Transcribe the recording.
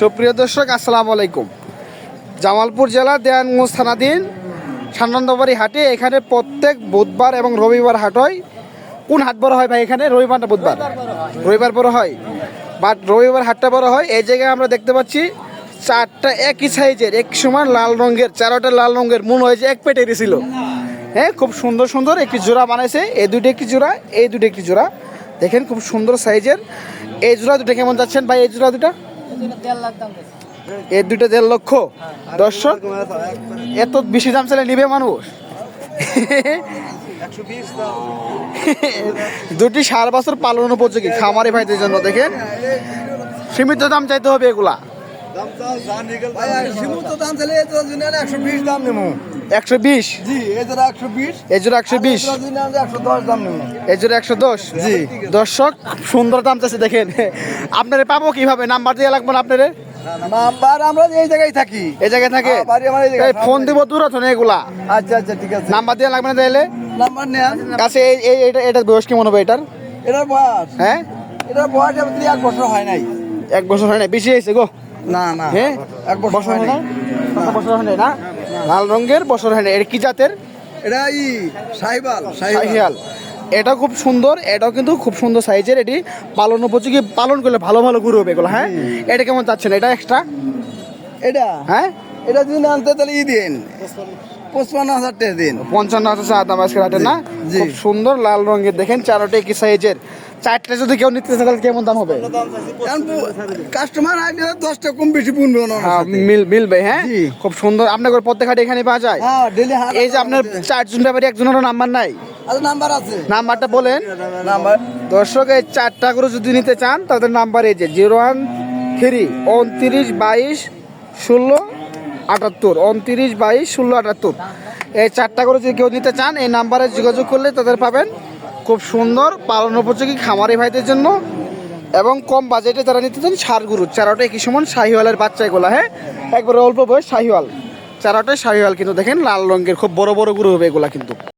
সুপ্রিয় দর্শক, আসসালামু আলাইকুম। জামালপুর জেলা দেয়ানগঞ্জ থানাধীন সানন্দবাড়ি হাটে এখানে প্রত্যেক বুধবার এবং রবিবার হাট হয়। কোন হাট বড় হয় ভাই এখানে? রবিবার না বুধবার? রবিবার বড় হয়। বাট রবিবার হাটটা বড় হয়। এই জায়গায় আমরা দেখতে পাচ্ছি চারটা একই সাইজের, এক সমান লাল রঙের, চারোটা লাল রঙের মন হয়েছে, এক পেটে ছিল হ্যাঁ খুব সুন্দর সুন্দর একটি জোড়া বানাইছে। এই দুটো একটি জোড়া, এই দুটো একটি জোড়া। দেখেন, খুব সুন্দর সাইজের। এই জোড়া দুটো কেমন যাচ্ছেন ভাই? এই জোড়া দুটা এর দুটো দেড় লক্ষ? দর্শক এত বেশি দাম চাইলে নিবে মানুষ? দুটি সার বছর পালন উপযোগী। খামারি ভাইদের জন্য দেখেন। সীমিত দাম চাইতে হবে এগুলা। সীমিত দাম একশো বিশ দাম নেব। একশো বিশ? জি এই জোড়া একশো বিশ। এই জোড়া একশো বিশ। একশো দশ দাম নেব। এই জোড়া একশো দশ? জি দর্শক সুন্দর দাম দেখেন। আপনারে পাবো কীভাবে? নাম্বার দিয়ে লাগবে না আপনারে? নাম্বার আমরা এই জায়গায় থাকি। এই জায়গায় থাকে? হ্যাঁ, ফোন দিব দূর আছে এগুলা? আচ্ছা আচ্ছা ঠিক আছে। নাম্বার দিয়ে লাগবে না তাইলে নাম্বার নেন। কাছে এই এটা এটার বয়স কেমন হবে এটার? এটার বয়স? হ্যাঁ? এটার বয়স এক বছর হয় নাই। এক বছর হয় না বেশি হয়েছে গো। না না। হ্যাঁ? এক বছর হয় নাই? বছর হয় না। লাল রঙের বছর হয় না। এটা কি জাতের? এটা ই শাহিয়াল এটা খুব সুন্দর এটাও কিন্তু খুব সুন্দর সাইজের। এটি পালন উপযোগী পালন করলে ভালো ভালো গুরু হবে এগুলো হ্যাঁ? এটা কেমন চাচ্ছেন এটা এক্সট্রা এটা? হ্যাঁ? এটা যদি আনতে তাহলে ই দিন। পঁচপান্ন হাজার টাকা দিন। পঞ্চান্ন হাজার দাম আজকে রাতে না। খুব সুন্দর লাল রঙের। দেখেন চারোটা একই সাইজের। চারটে যদি কেউ নিতে চায় তাহলে কেমন দাম হবে? কাস্টমার আইলে দশটা কম বেশি পুনবে না হ্যাঁ, মিল মিলবে হ্যাঁ। খুব সুন্দর। আপনার প্রত্যেক হাটে এখানে পাওয়া যায়? হ্যাঁ এই যে আপনার চারজন ব্যাপারে একজনেরও নাম্বার নাই? নাম্বার আছে। নাম্বারটা বলেন। নাম্বার দর্শক এই চারটা করে যদি নিতে চান তাদের নাম্বার এই যে জিরো ওয়ান থ্রি উনত্রিশ বাইশ ষোলো আটাত্তর। উনত্রিশ বাইশ ষোলো আটাত্তর। এই চারটা করে যদি কেউ নিতে চান এই নাম্বারে যোগাযোগ করলে তাদের পাবেন খুব সুন্দর পালন উপযোগী খামারি ভাইদের জন্য এবং কম বাজেটে তারা নিতে চান সার গরু চারাটা একই সমান, শাহিওয়ালের বাচ্চা গোলা হ্যাঁ? একবারে অল্প বয়স, শাহিওয়াল। চারাটাই শাহিওয়াল কিন্তু দেখেন, লাল রঙের খুব বড় বড় গুরু হবে এগুলা কিন্তু।